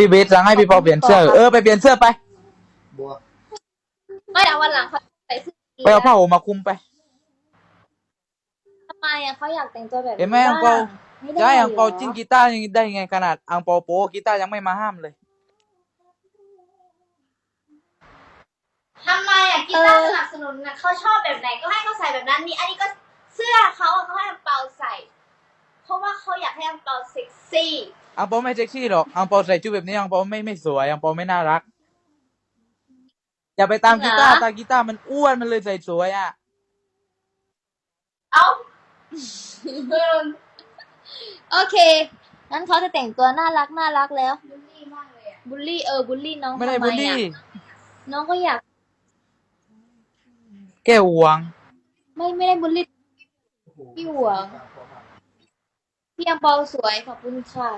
พี่เบสสั่งให้พี่ปอเปลี่ยนเสื้อเออไปเปลี่ยนเสื้อไปบัวไม่แต่วันหลังเขาใส่เสื้อไปเอาผ้าห่มมาคลุมไปทำไมอะเขาอยากแต่งตัวแบบเห็นไหมอังเปาไม่ได้จะให้อังเปาหรจิ้นกีตาร์ยังได้ไงขนาดอังเปาโปกีตาร์ยังไม่มาห้ามเลยทำไมอะกีตาร์สนับสนุนน่ะเขาชอบแบบไหนก็ให้เขาใส่แบบนั้นนี่อันนี้ก็เสื้อเขาอะเขาให้อังเปาใส่ เพราะว่าเขาอยากให้อังเปาเซ็กซี่ อังเปาไม่เซ็กซี่หรอกอังเปาใส่ชุดแบบนี้อังเปาไม่ไม่สวยอังเปาไม่น่ารัก อย่าไปตามกีตาร์ตามกีตาร์มันอ้วนมันเลยใส่สวยอะ เอ้าโอเคงั้นเขาจะแต่งตัวน่ารักน่ารักแล้ว บูลลี่มากเลยอะบูลลี่เออบูลลี่น้องไม่ได้ทำบูลลี่ อะน้องก็อยากแก้หวง ไม่ไม่ได้บูลลี่พี่หวงพี่อังเปาสวยขอบคุณค่ะ